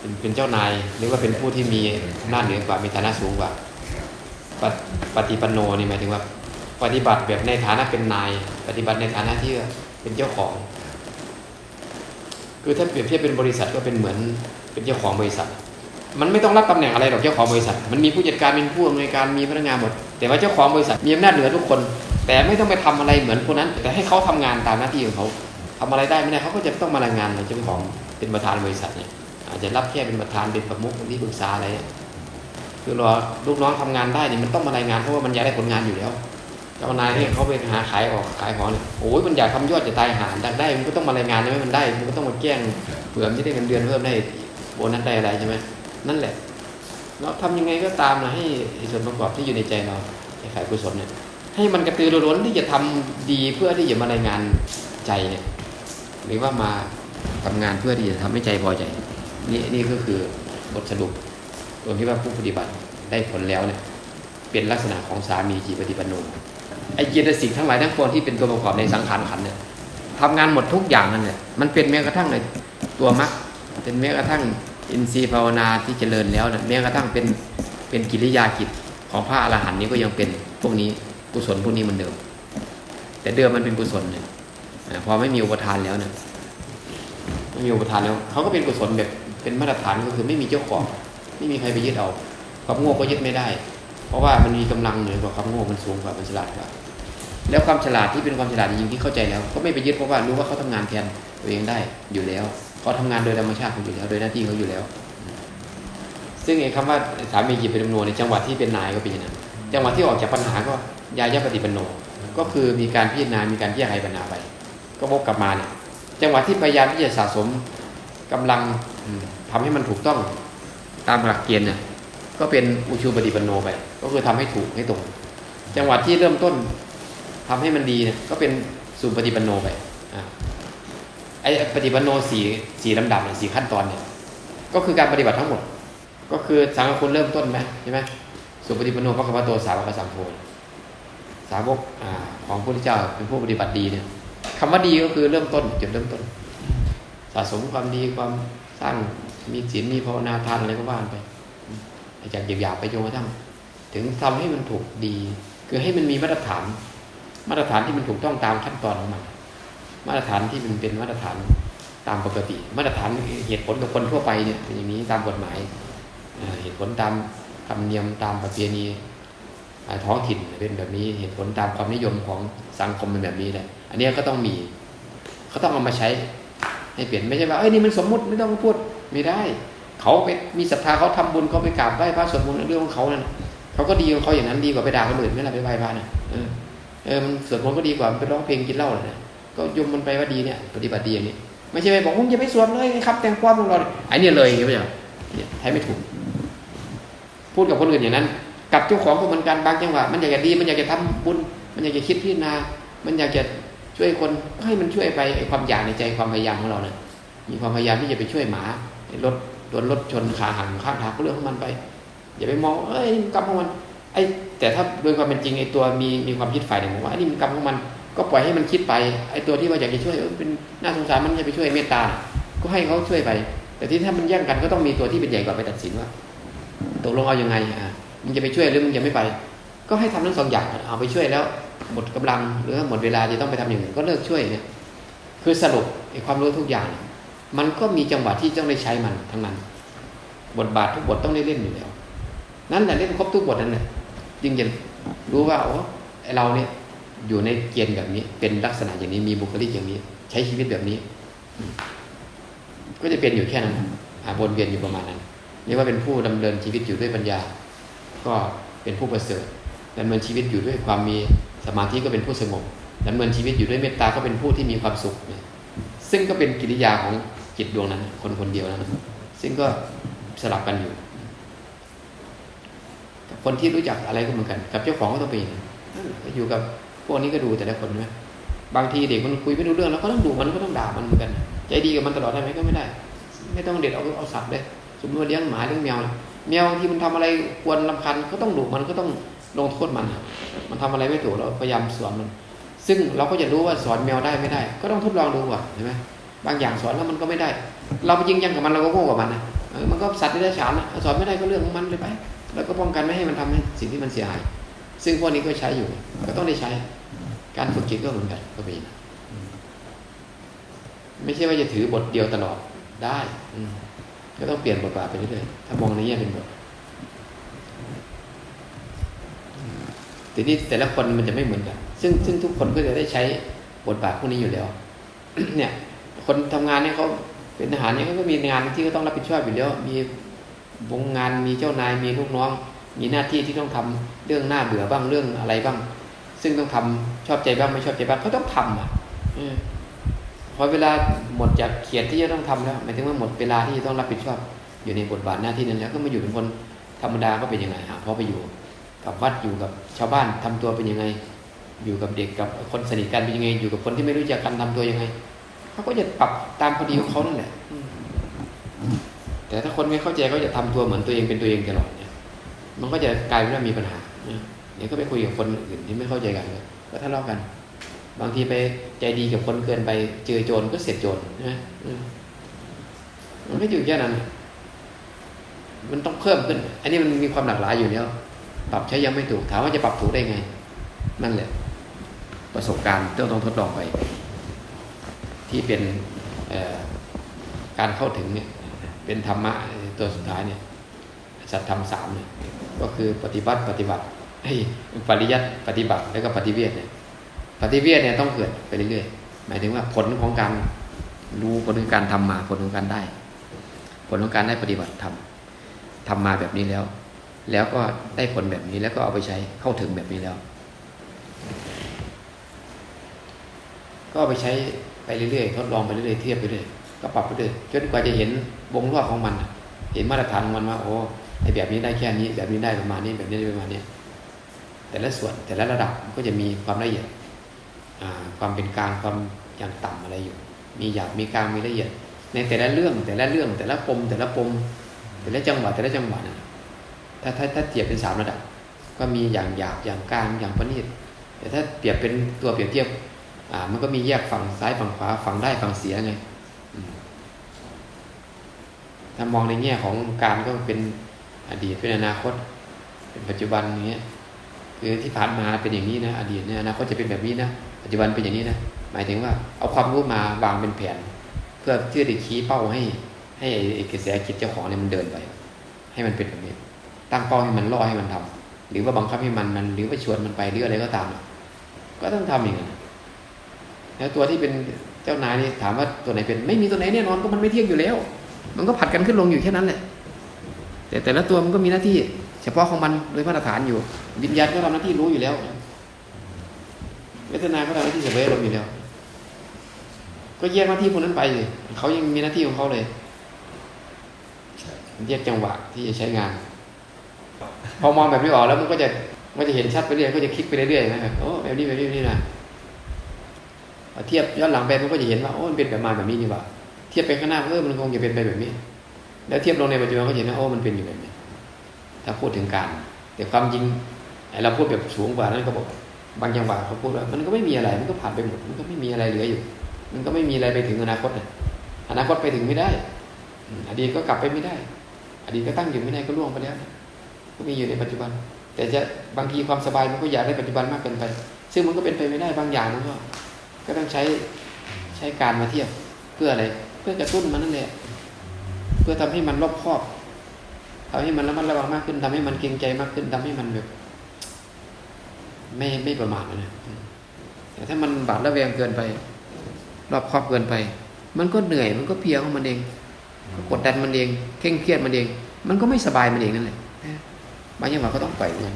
เป็นเป็นเจ้านายหรือว่าเป็นผู้ที่มีอำนาจเหนือกว่ามีฐานะสูงกว่าปฏิปฏิปันโนนี่หมายถึงว่า ปฏิบัติแบบในฐานะเป็นนาย ปฏิบัติในฐานะที่เป็นเจ้าของ คือถ้าเปรียบเทียบเป็นบริษัทก็เป็นเหมือนเป็นเจ้าของบริษัท มันไม่ต้องรับตำแหน่งอะไรหรอกเจ้าของบริษัท มันมีผู้จัดการเป็นผู้อำนวยการมีพนักงานหมด แต่ว่าเจ้าของบริษัทมีอำนาจเหนือทุกคน แต่ไม่ต้องไปทำอะไรเหมือนคนนั้น แต่ให้เขาทำงานตามหน้าที่ของเขาทำอะไรได้ไม่ได้เขาก็จะต้องมารายงานเจ้าของเป็นประธานบริษัทเนี่ย อาจจะรับแค่เป็นประธานเป็นประมุขเป็นที่ปรึกษาอะไรเนี่ยคือรอลูกน้องทำงานได้เนี่ยมันต้องมารายงานเพราะว่ามันอยากได้ผลงานอยู่แล้วเจ้านายเนี่เขาไปหาขายออกขายขอเนี่ยโอ้ยมันอยากทำยอดจะตายหาอยากได้มันก็ต้องมารายงานใช่ไหมมันได้ มันก็ต้องมาแกล้งเผื่อมันจะได้เงินเดือนเพิ่มได้โบนัสได้อะไรใช่ไหมนั่นแหละเราทำยังไงก็ตามนะให้ส่วนประกอบที่อยู่ในใจเราไอ้ฝ่ายกุศลเนี่ยให้มันกระตือรือร้นที่จะทำดีเพื่อที่จะมารายงานใจเนี่ยหรือว่ามาทำงานเพื่อที่จะทำให้ใจพอใจ นี่นี่ก็คือบทสรุปตรงที่ว่าผู้ปฏิบัติได้ผลแล้วเนี่ยเป็นลักษณะของสามีจีปฏิปนโนไอเจตสิกทั้งหลายทั้งปวงที่เป็นตัวประกอบในสังขารขันเนี่ยทำงานหมดทุกอย่างนั่นแหละมันเป็นแม้กระทั่งในตัวมรรคเป็นแม้กระทั่งอินทรีย์ภาวนาที่เจริญแล้วเนะแม้กระทั่งเป็นเป็นกิริยากิจของพระอรหันต์นี้ก็ยังเป็นพวกนี้กุศลพวกนี้เหมันเดิม แต่เดิมมันเป็นกุศลเนี่ยพอไม่มีอุปทานแล้วเนี่ยไม่มีอุปทานแล้วเขาก็เป็นกุศลแบบ เป็นมาตรฐานก็คือไม่มีเจ้าของไม่มีใครไปยึดเอาความโง่ก็ยึดไม่ได้ เพราะว่ามันมีกำลังเหนือกว่าความโง่มันสูงกว่ามันฉลาดกว่าแล้วความฉลาดที่เป็นความฉลาดจริงที่เข้าใจแล้ว ก็ไม่ไปยึดเพราะว่ารู้ว่าเขาทำงานแทนตัวเองได้อยู่แล้วเขาทำงานโดยธรรมชาติเขาอยู่แล้ว โดยหน้าที่เขาอยู่แล้ว ซึ่งไอ้คำว่าสามีจิตเป็นจำนวนในจังหวัดที่เป็นนายก็เป็นอย่างนั้นจังหวัดที่ออกจากปัญหาก็ยายาปฏิปันโนก็คือมีการพิจารณา มีการแยก้ไขปัญหาไป ก็วกกลับมาเนี่ย จังหวัดที่พยายามที่จะสะสมกำลัง ทำให้มันถูกต้องตามหลักเกณฑ์เนี่ยก็เป็นอุชูปฏิปันโนไป ก็คือทำให้ถูกให้ตรง จังหวัดที่เริ่มต้นทำให้มันดีเนี่ยก็เป็นสุปฏิปันโนไปอไอ้ปฏิปันโนสี่สี่ลำดับเนี่ยสี่ขั้นตอนเนี่ยก็คือการปฏิบัติทั้งหมด ก็คือสังฆคุณเริ่มต้นไหมใช่ไหมสุปฏิปันโนพระคัมภีโตสาวกสังโฆสาวกอของพระพุทธเจ้าเป็นผู้ปฏิบัติดีเนี่ยคำว่าดีก็คือเริ่มต้นจุดเริ่มต้น สะสมความดีความ สร้างมีศีลมีภาวนาทานอะไรก็ว่านไปจากหยาบๆไปจนกระทั่งถึงทำให้มันถูกดี คือให้มันมีมาตรฐาน มาตรฐานที่มันถูกต้องตามขั้นตอนของมันมาตรฐานที่มันเป็นมาตรฐานตามปกติ มาตรฐานเหตุผลกับคนทั่วไปเนี่ยเป็นอย่างนี้ตามกฎหมายเหตุผลตามธรรมเนียมตามประเพณีท้องถิ่นเป็นแบบนี้เหตุผลตามความนิยมของสังคมเป็นแบบนี้แหละอันนี้ก็ต้องมีเขาต้องเอามาใช้ ให้เปลี่ยนไม่ใช่ว่าเอ้ยนี่มันสมมุติไม่ต้องพูดไม่ได้ เขาไปมีศรัทธาเขาทำบุญเขาไปกราบไหว้พระสวดมนต์เรื่องของเขานั่นเขาก็ดีของเขาอย่างนั้นดีกว่าไปด่าคนอื่นไม่ละไปไหว้พระนะเออเออมันสวดมนต์ก็ดีกว่าไปร้องเพลงกินเหล้าเลยก็ยมมันไปว่าดีเนี่ย ปฏิบัติดีอย่างนี้ไม่ใช่ไปบอกมึงอย่าไปสวดเลยครับ แต่งความของเราไอ้เนี่ยเลยอย่างนี้ไม่ใช่เนี่ยแท้ไม่ถูก พูดกับคนอื่นอย่างนั้น กับเจ้าของก็เหมือนกันบางจังหวะมันอยากจะดีมันอยากจะทำบุญ มันอยากจะคิดพิจารณามันอยากจะ ช่วยคนก็ให้มันช่วยไปไอความอยากในใจความพยายามของเราเนี่ยมีความพยายามที่จะไปช่วยหมารถโดนรถชนขาหักข้างทางก็เรื่องของมันไป อย่าไปมองเอ้ยมันกรรมของมันไอ้แต่ถ้าโดยความเป็นจริงไอ้ตัวมีมีความคิดฝ่ายหนึ่งว่าไอ้นี่มันกรรมของมันก็ปล่อยให้มันคิดไปไอ้ตัวที่ว่าอยากจะช่วยเป็นน่าสงสารมันจะไปช่วยเมตตา ก็ให้เขาช่วยไป แต่ที่ถ้ามันแย่งกันก็ต้องมีตัวที่เป็นใหญ่กว่าไปตัดสินว่าตกลงเอายังไงอะมึงจะไปช่วยหรือมึงจะไม่ไป ก็ให้ทำทั้งสองอย่างเอาไปช่วยแล้ว หมดกำลังหรือหมดเวลาจะต้องไปทำอย่างอื่นก็เลิกช่วยเนี่ย คือสรุปไอ้ความรู้ทุกอย่าง มันก็มีจังหวะที่ต้องได้ใช้มันทั้งนั้น บทบาททุกบทต้องได้เล่นอยู่แล้ว นั่นแหละเล่นครบทุกบทนั่นแหละจึงจะรู้ว่าโอ้ไอเราเนี่ยอยู่ในเกณฑ์แบบนี้ เป็นลักษณะอย่างนี้มีบุคลิกอย่างนี้ ใช้ชีวิตแบบนี้ ก็จะเป็นอยู่แค่นั้นอาวนเวียนอยู่ประมาณนั้นเรียกว่าเป็นผู้ดำเนินชีวิตอยู่ด้วยปัญญา ก็เป็นผู้ประเสริฐดำเนินชีวิตอยู่ด้วยความมี สมาธิก็เป็นผู้สงบดำเนินชีวิตอยู่ด้วยเมตตาก็เป็นผู้ที่มีความสุขเนี่ยซึ่งก็เป็นกิริยาของจิตดวงนั้น คนคนเดียวนั้นซึ่งก็สลับกันอยู่ คนที่รู้จักอะไรก็เหมือนกัน กับเจ้าของก็ต้องเป็นอยู่กับพวกนี้ก็ดูแต่ละคนไหมบางทีเด็กมันคุยไม่รู้เรื่องแล้วก็ต้องดูมันก็ต้องด่ามันเหมือนกัน ใจดีกับมันตลอดได้ไหมก็ไม่ได้ ไม่ต้องเด็ดเอาเอาสัตว์เลยสมมติว่าเลี้ยงหมาเลี้ยงแมวนะแมวที่มันทำอะไรควรลำคันก็ต้องดุมันก็ต้อง ลงโทษมัน มันทำอะไรไม่ถูกเราพยายามสอนมัน ซึ่งเราก็จะรู้ว่าสอนแมวได้ไม่ได้ ก็ต้องทดลองดูก่อนใช่ไหมบางอย่างสอนแล้วมันก็ไม่ได้ เราไปยิงยังกับมันเราก็โง่กับมันนะมันก็สัตว์ที่ได้ฉานนะสอนไม่ได้ก็เรื่องของมันเลยไปแล้วก็ป้องกันไม่ให้มันทำให้สิ่งที่มันเสียหาย ซึ่งพวกนี้ก็ใช้อยู่ ก็ต้องได้ใช้ การฝึกจิตก็เหมือนกันก็เป็นอย่างนั้นไม่ใช่ว่าจะถือบทเดียวตลอดได้อืก็ต้องเปลี่ยนบทบาทไปเรื่อยๆ ถ้ามองในแง่เป็นบท ทีนี้แต่ละคนมันจะไม่เหมือนกัน ซึ่งซึ่งทุกคนก็จะได้ใช้บทบาทพวกนี้อยู่แล้ว เนี่ย คนทำงานเนี่ยเขาเป็นทหารเนี่ยเขาก็มีงานที่ก็ต้องรับผิดชอบอยู่แล้ว มีวงงานมีเจ้านายมีลูกน้อง มีหน้าที่ที่ต้องทำเรื่องหน้าเบื่อบ้างเรื่องอะไรบ้าง ซึ่งต้องทำชอบใจบ้างไม่ชอบใจบ้างเขาต้องทำอะเออพอเวลาหมดจากเขียนที่จะต้องทำแล้วหมายถึงว่าหมดเวลาที่จะต้องรับผิดชอบ อยู่ในบทบาทหน้าที่นั้นแล้วก็มาอยู่เป็นคนธรรมดาก็เป็นยังไงฮะพอไปอยู่ กับวัดอยู่กับชาวบ้านทำตัวเป็นยังไง อยู่กับเด็กกับคนสนิทกันเป็นยังไง อยู่กับคนที่ไม่รู้จักกันทำตัวยังไงเขาก็จะปรับตามพอดีของเขานั่นแหละแต่ถ้าคนไม่เข้าใจก็จะทำตัวเหมือนตัวเองเป็นตัวเองตลอดเนี่ย มันก็จะกลายเป็นว่ามีปัญหาเนี่ยก็ไปคุยกับคนอื่นที่ไม่เข้าใจกันก็ทะเลาะกัน บางทีไปใจดีกับคนเกินไปเจอโจรก็เสร็จโจรนะอืมมันไม่อยู่แค่นั้น มันต้องเพิ่มขึ้น อันนี้มันมีความหลากหลายอยู่แล้ว ปรับใช้ยังไม่ถูกถามว่าจะปรับถูกได้ไง นั่นแหละ ประสบการณ์ต้องต้องทดลองไป ที่เป็นการเข้าถึงเนี่ยเป็นธรรมะตัวสุดท้ายเนี่ยสัตธรรมสามเนี่ยก็คือปฏิบัติปฏิบัติไอ้ปริยัติปฏิบัติแล้วก็ปฏิเวทเนี่ยปฏิเวทเนี่ยต้องเกิดไปเรื่อยๆหมายถึงว่าผลของการรู้ผลของการทำมาผลของการได้ ผลของการได้ปฏิบัติทำทำมาแบบนี้แล้ว แล้วก็ได้ผลแบบนี้แล้วก็เอาไปใช้เข้าถึงแบบนี้แล้ว ก็ไปใช้ไปเรื่อยๆทดลองไปเรื่อยๆเทียบไปเรื่อยก็ปรับไปเรื่อยจนกว่าจะเห็นวงรอบของมัน เห็นมาตรฐานของมันว่าโอ้ไอแบบนี้ได้แค่นี้ แบบนี้ได้ประมาณนี้แบบนี้ได้ประมาณนี้แต่ละส่วนแต่ละระดับมันก็จะมีความละเอียดความเป็นกลางความอย่างต่ำอะไรอยู่ มีหยาบมีกลางมีละเอียด ในแต่ละเรื่องแต่ละเรื่องแต่ละปมแต่ละปม แต่ละจังหวะแต่ละจังหวะนะ ถ้าถ้าถ้าเทียบเป็นสามระดับ ก็มีอย่างหยาบอย่างกลางอย่างประณีตแต่ถ้าเปรียบเป็นตัวเปรียบเทียบอ่ามันก็มีแยกฝั่งซ้ายฝั่งขวาฝั่งได้ฝั่งเสียไงถ้ามองในแง่ของการก็เป็นอดีตเป็นอนาคต เป็นปัจจุบันอย่างเงี้ยคือที่ผ่านมาเป็นอย่างนี้นะอดีตเนี่ยอนาคตจะเป็นแบบนี้นะปัจจุบันเป็นอย่างนี้นะหมายถึงว่าเอาความรู้มาวางเป็นแผน เพื่อที่จะชี้เป้าให้ ให้ไอ้กระแสจิตเจ้าของเนี่ยมันเดินไป ให้มันเป็นแบบนี้ ตั้งเป้าให้มันล่อให้มันทำหรือว่าบังคับให้มันมัน หรือว่าชวนมันไปหรืออะไรก็ตาม ก็ต้องทำอย่างนั้นแล้วตัวที่เป็นเจ้านายนี่ถามว่าตัวไหนเป็น ไม่มีตัวไหนแน่นอนก็มันไม่เที่ยงอยู่แล้ว มันก็ผัดกันขึ้นลงอยู่แค่นั้นแหละแต่แต่ละตัวมันก็มีหน้าที่ เฉพาะของมันโดยมาตรฐานอยู่ วิญญาณก็ทำหน้าที่รู้อยู่แล้วเวทนาก็ทำหน้าที่เสวยลมณ์อยู่แล้ว ก็แยกหน้าที่พวกนั้นไปเลยเขายังมีหน้าที่ของเขาเลยแยกจังหวะที่จะใช้งาน พอมองแบบนี้ออกแล้วมันก็จะมันจะเห็นชัดไปเรื่อยก็จะคลิกไปเรื่อยๆนะครับโอ้แบบนี้แบบนี้แบบนี้นะเอเทียบย้อนหลังไปมันก็จะเห็นว่าโอ้มันเป็นแบบมาแบบนี้นี่ว่าเทียบไปข้างหน้าเออมันคงจะเป็นไปแบบนี้ แล้วเทียบลงในปัจจุบันก็เห็นว่าโอ้มันเป็นอยู่แบบนี้ถ้าพูดถึงการ แต่ความจริงไอเราพูดแบบสูงกว่านั้นก็บอกบางจังหวะเขาพูดว่ามันก็ไม่มีอะไรมันก็ผ่านไปหมดมันก็ไม่มีอะไรเหลืออยู่ มันก็ไม่มีอะไรไปถึงอนาคตอนาคตไปถึงไม่ได้ อดีตก็กลับไปไม่ได้ อดีตก็ตั้งอยู่ไม่ได้ก็ล่วงไปแล้วนะ มีอยู่ในปัจจุบัน แต่จะบางทีความสบายมันก็อยากได้ปัจจุบันมากเกินไป ซึ่งมันก็เป็นไปไม่ได้บางอย่างมันก็ก็ต้องใช้ใช้การมาเทียบเพื่ออะไร เพื่อกระตุ้นมันนั่นแหละเพื่อทำให้มันรอบคอบทำให้มันระมัดระวังมากขึ้นทำให้มันเกรงใจมากขึ้นทำให้มันแบบไม่ไม่ประมาทนะแต่ถ้ามันบาดระแวงเกินไป รอบครอบเกินไป มันก็เหนื่อยมันก็เพียของมันเอง ก็กดดันมันเองเคร่งเครียดมันเอง มันก็ไม่สบายมันเองนั่นแหละ บางอย่างมันก็ต้องปล่อยมัน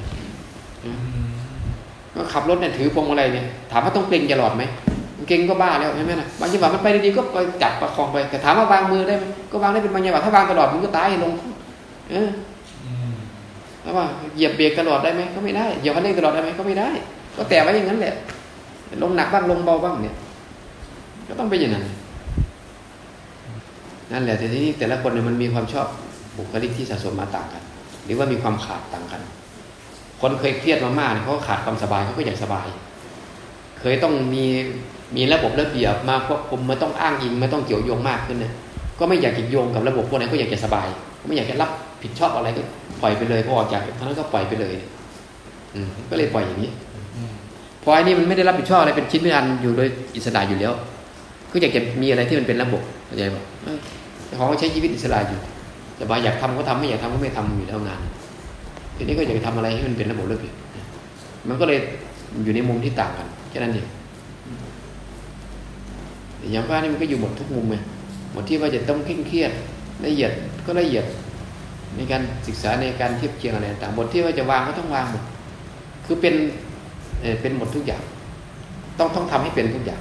ก็ขับรถเนี่ยถือพวงมาลัยเนี่ยถามว่าต้องเกรงตลอดไหมเกรงก็บ้าแล้วใช่ไหมนะบางจังหวะมันไปดีๆก็ไปจับประคองไป แต่ถามว่าวางมือได้ไหมก็วางได้เป็นบางจังหวะถ้าวางตลอดมันก็ตายลง เออแล้วว่าเหยียบเบรกตลอดได้ไหมก็ไม่ได้เหยียบคันเร่งตลอดได้ไหมก็ไม่ได้ ก็แต่ไว้อย่างนั้นแหละลงหนักบ้างลงเบาบ้างเนี่ย ก็ต้องเป็นอย่างนั้นนั่นแหละแต่ทีนี้แต่ละคนเนี่ยมันมีความชอบบุคลิกที่สะสมมาต่างกัน หรือว่ามีความขาดต่างกัน คนเคยเครียดมามากเนี่ยเขาขาดความสบายเขาก็อยากสบาย เคยต้องมีมีระบบระเบียบมาควบคุมมาต้องอ้างอิงมาต้องเกี่ยวโยงมากขึ้นเนี่ยก็ไม่อยากจะโยงกับระบบพวกนั้นก็อยากจะสบาย ไม่อยากจะรับผิดชอบอะไรก็ปล่อยไปเลยพอออกจากทั้งนั้นก็ปล่อยไปเลย อืมก็เลยปล่อยอย่างนี้พอไอ้นี่มันไม่ได้รับผิดชอบอะไรเป็นชิ้นเป็นอันอยู่โดยอิสระอยู่แล้ว ก็อยากจะมีอะไรที่มันเป็นระบบเข้าใจป่ะเออเจ้าของใช้ชีวิตอิสระอยู่ สบาอยากทำก็ทำไม่อยากทำก็ไม่ทำอยู่แล้วงาน ทีนี้ก็อยากจะทำอะไรให้มันเป็นระบบระเบียบมันก็เลยอยู่ในมุมที่ต่างกันแค่นั้นเองอย่างว่านี่มันก็อยู่หมดทุกมุมไงหมดที่ว่าจะต้องเคร่งเครียดละเอียดก็ละเอียด ในการศึกษาในการเทียบเคียงอะไรต่างบทที่ว่าจะวางก็ต้องวางหมดคือเป็นเป็นหมดทุกอย่าง ต้องต้องทำให้เป็นทุกอย่าง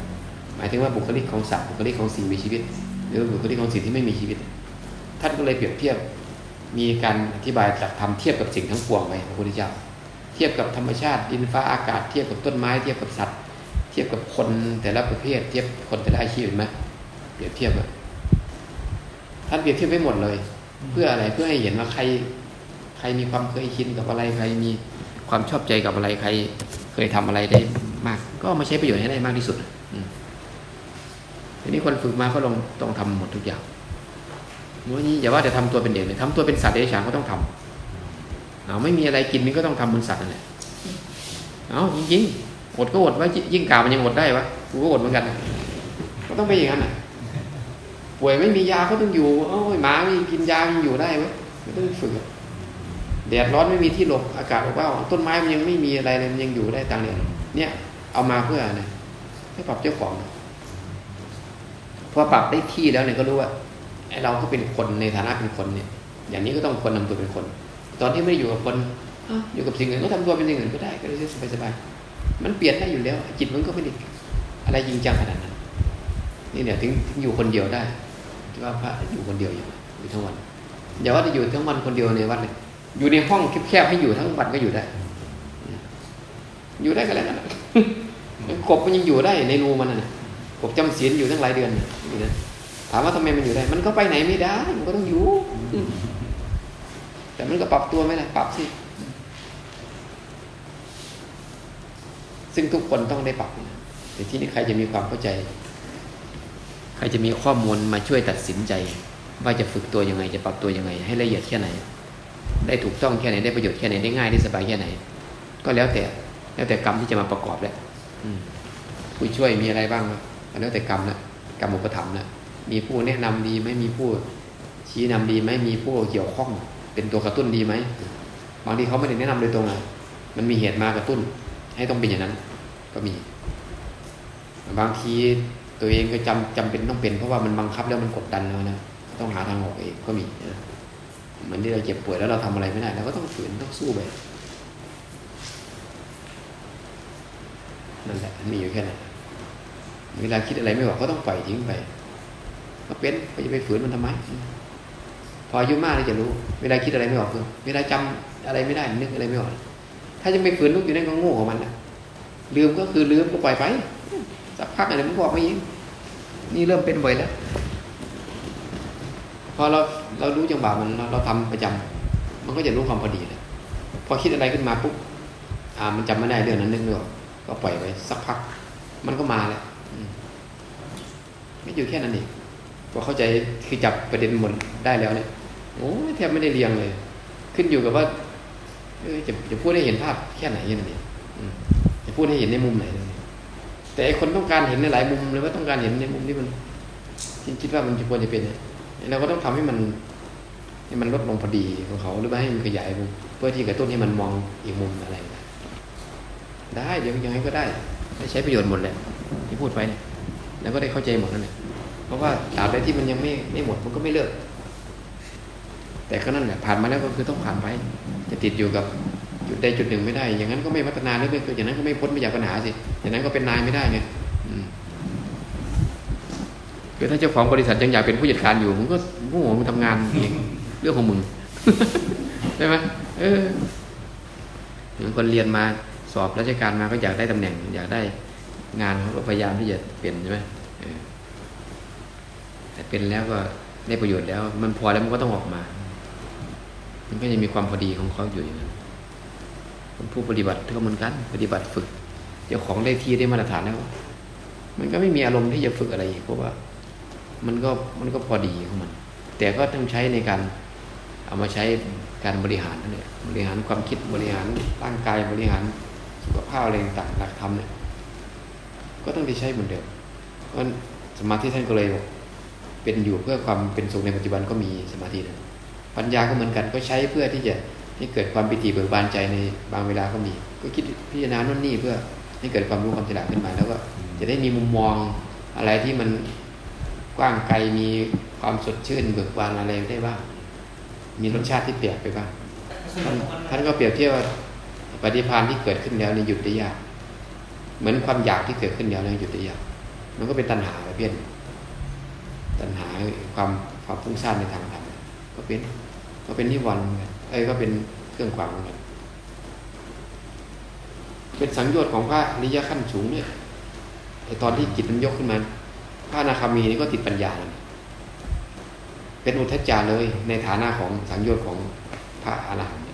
หมายถึงว่าบุคลิกของสัตว์บุคลิกของสิ่งมีชีวิต หรือบุคลิกของสิ่งที่ไม่มีชีวิต ท่านก็เลยเปรียบเทียบ มีการอธิบายจากธรรมเทียบกับสิ่งทั้งปวงไว้พระพุทธเจ้า เทียบกับธรรมชาติดินฟ้าอากาศเทียบกับต้นไม้เทียบกับสัตว์ เทียบกับคนแต่ละประเภท เทียบคนแต่ละอาชีพเห็นไหมเปรียบเทียบอะท่านเปรียบเทียบไว้หมดเลย เพื่ออะไรเพื่อให้เห็นว่าใคร ใครมีความเคยชินกับอะไรใครมีความชอบใจกับอะไรใคร เคยทำอะไรได้มาก ก็มาใช้ประโยชน์ให้ได้มากที่สุดอืมทีนี้คนฝึกมาก็ลงต้องทำหมดทุกอย่าง วันนี้อย่าว่าแต่ทำตัวเป็นเด็กเลยทำตัวเป็นสัตว์เดรัจฉานก็ต้องทำเอาไม่มีอะไรกินมันก็ต้องทำเหมือนสัตว์นั่นแหละเอาจริงๆอดก็อดว่ายิ่งกามันยังอดได้วะกูก็อดเหมือนกันก็ต้องไปอย่างนั้นอะป่วยไม่มียาก็ต้องอยู่โอ้ยหมาไม่กินยามันอยู่ได้ไหมไม่ต้องฝึกแดดร้อนไม่มีที่หลบอากาศอบอ้าวต้นไม้มันยังไม่มีอะไรเลยมันยังอยู่ได้ต่างเนี่ยเนี่ย เอามาเพื่ออะไรให้ปรับเจ้าของพอปรับได้ที่แล้วเนี่ยก็รู้ว่า เราก็เป็นคนในฐานะเป็นคนเนี่ย อย่างนี้ก็ต้องคนนำตัวเป็นคน ตอนที่ไม่ได้อยู่กับคนอ้าวอยู่กับสิ่งอื่นก็ทำตัวเป็นสิ่งอื่นก็ได้ก็ได้สบายสบายๆมันเปลี่ยนได้อยู่แล้ว จิตมันก็ไม่ได้อะไรจริงจังขนาดนั้น นี่เนี่ยถึงถึงอยู่คนเดียวได้ว่าพระอยู่คนเดียวอยู่อยู่ทั้งวันอย่าว่าจะอยู่ทั้งวันคนเดียวในวัดเลยอยู่ในห้องแคบๆให้อยู่ทั้งวันก็อยู่ได้ อยู่ได้ก็แล้วกันกบมันยังอยู่ได้ในรูมันน่ะกบจำศีลอยู่ทั้งหลายเดือนอยู่นะ ถามว่าทำไมมันอยู่ได้ มันก็ไปไหนไม่ได้ มันก็ต้องอยู่ แต่มันก็ปรับตัวไม่ได้ปรับสิ ซึ่งทุกคนต้องได้ปรับนะแต่ที่นี้ใครจะมีความเข้าใจ ใครจะมีข้อมูลมาช่วยตัดสินใจ ว่าจะฝึกตัวยังไง จะปรับตัวยังไง ให้ละเอียดแค่ไหน ได้ถูกต้องแค่ไหน ได้ประโยชน์แค่ไหน ได้ง่าย ได้สบายแค่ไหน ก็แล้วแต่ แล้วแต่กรรมที่จะมาประกอบแหละอืมผู้ช่วยมีอะไรบ้างก็แล้วแต่กรรมละกรรมอุปถัมภ์ละ มีผู้แนะนำดีไหมมีผู้ชี้นำดีไหมมีผู้เกี่ยวข้อง เป็นตัวกระตุ้นดีไหมบางทีเขาไม่ได้แนะนำโดยตรงอะมันมีเหตุมากระตุ้น ให้ต้องเป็นอย่างนั้น ก็มี บางทีตัวเองก็จำจำเป็นต้องเป็นเพราะว่ามันบังคับแล้วมันกดดันแล้วนะต้องหาทางออกเองก็มีนะเหมือนที่เราเจ็บป่วยแล้วเราทำอะไรไม่ได้เราก็ต้องฝืนต้องสู้ไปนั่นแหละมันมีอยู่แค่นั้นเวลาคิดอะไรไม่ออกก็ต้องปล่อยทิ้งไป ก็เป็นไปจะไปฝืนมันทำไม พออายุมากเราจะรู้ เวลาคิดอะไรไม่ออกคือเวลาจำอะไรไม่ได้นึกอะไรไม่ออก ถ้าจะไปฝืนลูกอยู่นั่นก็โง่ของมันนะลืมก็คือลืมก็ปล่อยไป สักพักอะไรมันก็ออกมาเองนี่เริ่มเป็นบ่อยแล้ว พอเราเรารู้จังหวะมันเราเราทำประจำมันก็จะรู้ความพอดีเลยพอคิดอะไรขึ้นมาปุ๊บอ่ามันจำไม่ได้เรื่องนั้นนึกไม่ออกก็ปล่อยไปสักพัก มันก็มาแล้วไม่อยู่แค่นั้นเอง พอเข้าใจคือจับประเด็นหมดได้แล้วเนี่ยโอ้แทบไม่ได้เรียงเลย ขึ้นอยู่กับว่าจะจะพูดให้เห็นภาพแค่ไหนแค่นั้นเองจะพูดให้เห็นในมุมไหนนั้นเองแต่ไอคนต้องการเห็นในหลายมุมหรือว่าต้องการเห็นในมุมที่มันคิดว่ามันควรจะเป็นเนี่ยเราก็ต้องทำให้มันให้มันลดลงพอดีของเขาหรือว่าให้มันขยายมุมเพื่อที่กระตุ้นให้มันมองอีกมุมอะไรได้ได้เดี๋ยวยังไงก็ได้ได้ใช้ประโยชน์หมดแหละที่พูดไปเนี่ยแล้วก็ได้เข้าใจหมดนั่นแหละ เพราะว่าตราบใดที่มันยังไม่ไม่หมดมันก็ไม่เลิก แต่ก็นั่นแหละผ่านมาแล้วก็คือต้องผ่านไป จะติดอยู่กับจุดใดจุดหนึ่งไม่ได้ อย่างนั้นก็ไม่พัฒนาหรือไม่อย่างนั้นก็ไม่พ้นไปจากปัญหาสิ อย่างนั้นก็เป็นนายไม่ได้ไงคือถ้าเจ้าของบริษัทยังอยากเป็นผู้จัดการอยู่มึงก็โง่มึงทำงานเองเรื่องของมึงใช่ไหมเออเหมือนคนเรียนมาสอบราชการมาก็อยากได้ตำแหน่ง อยากได้งานเขาพยายามที่จะเปลี่ยนใช่ไหมเออ แต่เป็นแล้วก็ได้ประโยชน์แล้ว มันพอแล้วมันก็ต้องออกมา มันก็จะมีความพอดีของเขาอยู่อย่างนั้นคนผู้ปฏิบัติก็เหมือนกัน ปฏิบัติฝึกเจ้าของได้ที่ได้มาตรฐานแล้ว มันก็ไม่มีอารมณ์ที่จะฝึกอะไรอีกเพราะว่า มันก็มันก็พอดีของมัน แต่ก็ต้องใช้ในการเอามาใช้การบริหารนั่นแหละบริหารความคิดบริหารร่างกายบริหารสุขภาพอะไรต่างๆหลักธรรมเนี่ยก็ต้องได้ใช้เหมือนเดิมเพราะสมาธิท่านก็เลยบอก เป็นอยู่เพื่อความเป็นสุขในปัจจุบันก็มีสมาธินะปัญญาก็เหมือนกันก็ใช้เพื่อที่จะให้เกิดความปิติเบิกบานใจในบางเวลาก็มี ก็คิดพิจารณาโน่นนี่เพื่อให้เกิดความรู้ความฉลาดขึ้นมา แล้วก็จะได้มีมุมมองอะไรที่มันกว้างไกลมีความสดชื่นเบิกบานอะไรได้บ้างมีรสชาติที่เปลี่ยนไปบ้างท่านท่านก็เปรียบเทียบว่าปฏิภาณที่เกิดขึ้นแล้วเนี่ยหยุดได้ยาก เหมือนความอยากที่เกิดขึ้นแล้วเนี่ยหยุดได้ยาก มันก็เป็นตัณหาประเภทหนึ่ง ตัณหาความความฟุ้งซ่านในทางธรรมก็เป็นก็เป็นนิวรณ์เหมือนกันเอ้ยก็เป็นเครื่องขวางเหมือนกันเป็นสังโยชน์ของพระอริยขั้นสูงเนี่ยไอตอนที่จิตมันยกขึ้นมาพระนาคามีนี่ก็ติดปัญญาแล้วเป็นอุทจจาเลยในฐานะของสังโยชน์ของพระอรหันต์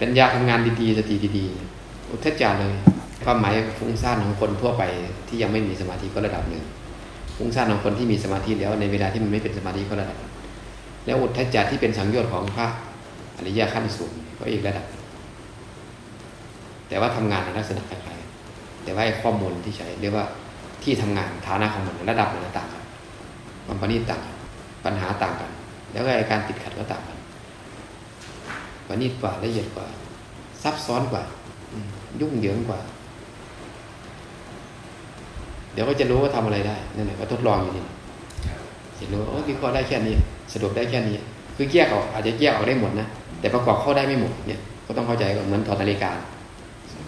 ปัญญาทำงานดีๆสติดีๆอุทจจาเลยความหมายฟุ้งซ่านของคนทั่วไปที่ยังไม่มีสมาธิก็ระดับหนึ่ง ฟุ้งซ่านของคนที่มีสมาธิแล้วในเวลาที่มันไม่เป็นสมาธิก็ระดับ แล้วอุทธัจจะที่เป็นสังโยชน์ของพระอริยขั้นสูงก็อีกระดับ แต่ว่าทำงานในลักษณะคล้ายๆแต่ว่าข้อมูลที่ใช้เรียกว่าที่ทำงานฐานะของมันระดับมันต่างกันความประณีตต่างกันปัญหาต่างกัน แล้วก็การติดขัดก็ต่างกันประณีตกว่าละเอียดกว่า ซับซ้อนกว่า ยุ่งเหยิงกว่า เดี๋ยวก็จะรู้ว่าทำอะไรได้นั่นแหละก็ทดลองอยู่นี่จะรู้ว่าโอ้วิเคราะห์ได้แค่นี้ สรุปได้แค่นี้ คือแยกออกอาจจะแยกออกได้หมดนะแต่ประกอบเข้าได้ไม่หมดเนี่ยก็ต้องเข้าใจก่อนเหมือนถอดนาฬิกา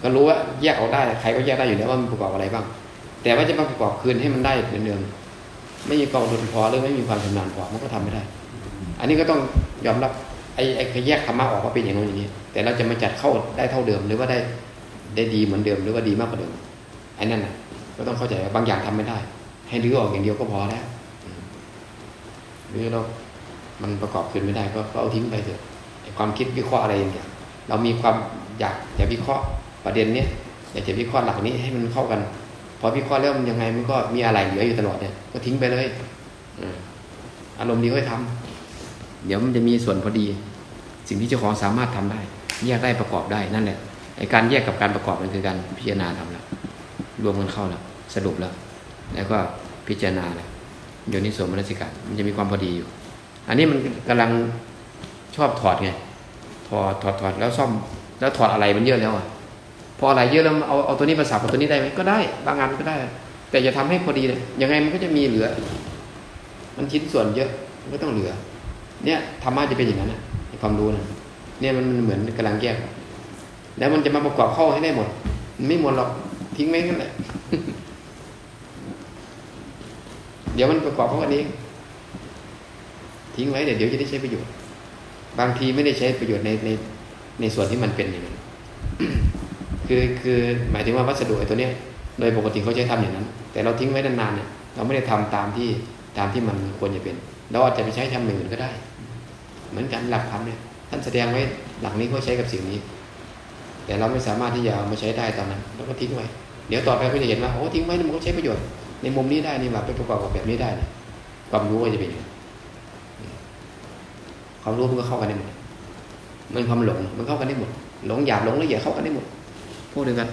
ก็รู้ว่าแยกออกได้ใครก็แยกได้อยู่แล้วว่ามันประกอบอะไรบ้าง แต่ว่าจะมาประกอบคืนให้มันได้เหมือนเดิมไม่มีกองทุนพอหรือไม่มีความชำนาญพอมันก็ทำไม่ได้ อันนี้ก็ต้องยอมรับไอ้ไอ้แยกธรรมะออกว่าเป็นอย่างนู้นอย่างนี้ แต่เราจะมาจัดเข้าได้เท่าเดิมหรือว่าได้ได้ดีเหมือนเดิมหรือว่าดีมากกว่าเดิมไอ้นั่นน่ะ ก็ต้องเข้าใจว่าบางอย่างทำไม่ได้ ให้รื้อออกอย่างเดียวก็พอแล้วหรือเรา มันประกอบขึ้นไม่ได้ก็กเอาทิ้งไปเถอะความคิดวิเคราะห์อะไรอย่างเงี้ยเรามีความอยากจะวิเคราะห์ประเด็นเนี้ยอยากจะวิเคราะห์หลักนี้ให้มันเข้ากันพอวิเคราะห์แล้วมันยังไงมันก็มีอะไรเหลืออยู่ตลอดเนี่ยก็ทิ้งไปเลยอารมณ์ดีก็ให้ทำเดี๋ยวมันจะมีส่วนพอดี สิ่งที่เจ้าของสามารถทำได้ แยกได้ประกอบได้นั่นแหละไอ้การแยกกับการประกอบมันคือการพิจารณาทำแล้ว รวมกันเข้าแล้วสรุปแล้ว แล้วก็พิจารณาแล้วโยนิโสมนสิการมันจะมีความพอดีอยู่ อันนี้มันกำลังชอบถอดไงถอดถอดถอดแล้วซ่อม แล้วถอดอะไรมันเยอะแล้วอะพออะไรเยอะแล้วเอาเอาตัวนี้มาสับกับตัวนี้ได้ไหมก็ได้ บางงานก็ได้ แต่จะทำให้พอดีเลยยังไงมันก็จะมีเหลือ มันชิ้นส่วนเยอะมันก็ต้องเหลือ เนี่ยธรรมะจะเป็นอย่างนั้นนะความรู้นะเนี่ยมันเหมือนกำลังแยกแล้วมันจะมาประกอบเข้าให้ได้หมด มันไม่หมดหรอก ทิ้งไว้งั้นแหละเดี๋ยวมันประกอบเข้ากันเองทิ้งไว้เดี๋ยวเดี๋ยวจะได้ใช้ประโยชน์ บางทีไม่ได้ใช้ประโยชน์ในในในส่วนที่มันเป็นอย่างนั้นคือคือหมายถึงว่าวัสดุไอ้ตัวเนี้ยโดยปกติเขาใช้ทำอย่างนั้น แต่เราทิ้งไว้นานๆเนี่ยเราไม่ได้ทำตามที่ตามที่มันควรจะเป็นเราอาจจะไปใช้ทำอย่างอื่นก็ได้ เหมือนกันหลักธรรมเนี่ยท่านแสดงไว้หลักนี้ก็ใช้กับสิ่งนี้ แต่เราไม่สามารถที่จะเอามาใช้ได้ตอนนั้นเราก็ทิ้งไว้ เดี๋ยวต่อไปก็จะเห็นว่าโอ้ทิ้งไว้มันก็ใช้ประโยชน์ในมุมนี้ได้นี่แบบไปประกอบกับแบบนี้ได้นี่ความรู้ก็จะเป็นอย่างความรู้มันก็เข้ากันได้หมดมันความหลงมันเข้ากันได้หมดหลงหยาบหลงละเอียดเข้ากันได้หมดพูดเดียวกัน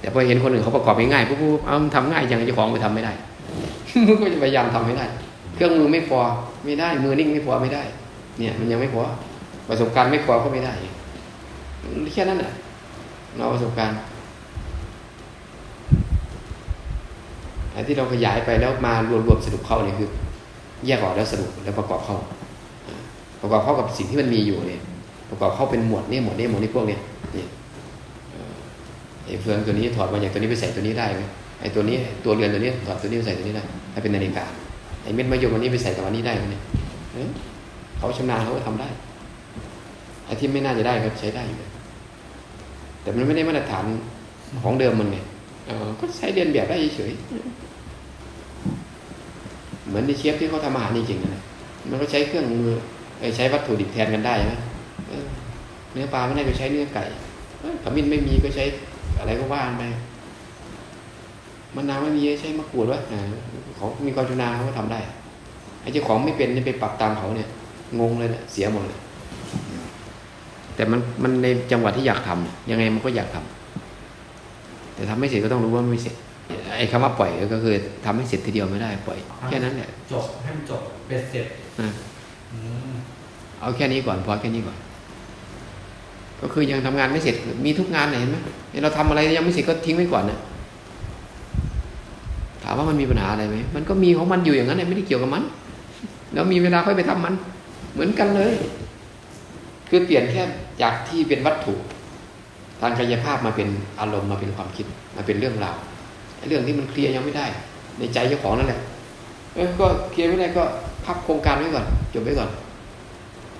แต่พอเห็นคนอื่นเขาประกอบง่ายๆปุ๊บเอาทำง่ายอย่างเจ้าของไปทำไม่ได้มันก็จะพยายามทำให้ได้ เครื่องมือไม่พอไม่ได้ มือนิ่งไม่พอไม่ได้ เนี่ย มันยังไม่พอประสบการณ์ไม่พอก็ไม่ได้แค่นั้นแหละ เราประสบการณ์ไอ้ที่เราขยายไปแล้วมารวมๆสรุปเข้าเนี่ยคือ แยกออกแล้วสรุปแล้วประกอบเข้า ประกอบเข้ากับสิ่งที่มันมีอยู่เนี่ยประกอบเข้าเป็นหมวดนี่หมวดนี่หมวดนี่พวกเนี่ยนี่เอ่อไอ้เฟืองตัวนี้ถอดมาจากตัวนี้ไปใส่ตัวนี้ได้ไหมไอ้ตัวนี้ตัวเรือนตัวนี้ถอดตัวนี้ไปใส่ตัวนี้ได้ให้เป็นนาฬิกาไอ้เม็ดมะยมอันนี้ไปใส่กับอันนี้ได้ไหมเนี่ยเขาชำนาญเขาก็ทำได้ไอ้ที่ไม่น่าจะได้ก็ใช้ได้อยู่ แต่มันไม่ได้มาตรฐานของเดิมมันไงเออก็ใช้เรียนแบบได้เฉยๆเหมือนในเชฟที่เขาทำอาหารจริงๆนะมันก็ใช้เครื่องมือเอ้ยใช้วัตถุดิบแทนกันได้ไหมเออเนื้อปลาไม่ได้ก็ใช้เนื้อไก่เอ้ยขมิ้นไม่มีก็ใช้อะไรก็ว่านไปมะนาวไม่มีใช้มะกรูดวะอ่าเขามีความชำนาญเขาก็ทำได้ไอ้เจ้าของไม่เป็นเนี่ยไปปรับตามเขาเนี่ย งงเลยเนี่ยเสียหมดเลย แต่มันมันในจังหวะที่อยากทำยังไงมันก็อยากทำแต่ทำไม่เสร็จก็ต้องรู้ว่าไม่เสร็จไอ้คำว่าปล่อยก็คือทำให้เสร็จทีเดียวไม่ได้ปล่อยแค่นั้นแหละจบให้มันจบเบ็ดเสร็จอะอืมเอาแค่นี้ก่อนพอแค่นี้ก่อน ก็คือยังทำงานไม่เสร็จมีทุกงานเนี่ยเห็นไหมเราทำอะไรยังไม่เสร็จก็ทิ้งไว้ก่อนนะถามว่ามันมีปัญหาอะไรไหมมันก็มีของมันอยู่อย่างนั้นเลยไม่ได้เกี่ยวกับมัน แล้วมีเวลาค่อยไปทำมัน เหมือนกันเลย คือเปลี่ยนแค่ จากที่เป็นวัตถุ ทางกายภาพมาเป็นอารมณ์มาเป็นความคิดมาเป็นเรื่องราวเรื่องที่มันเคลียร์ยังไม่ได้ ในใจเจ้าของนั่นแหละเออก็เคลียร์ไม่ได้ก็พักโครงการไว้ก่อนจบไว้ก่อน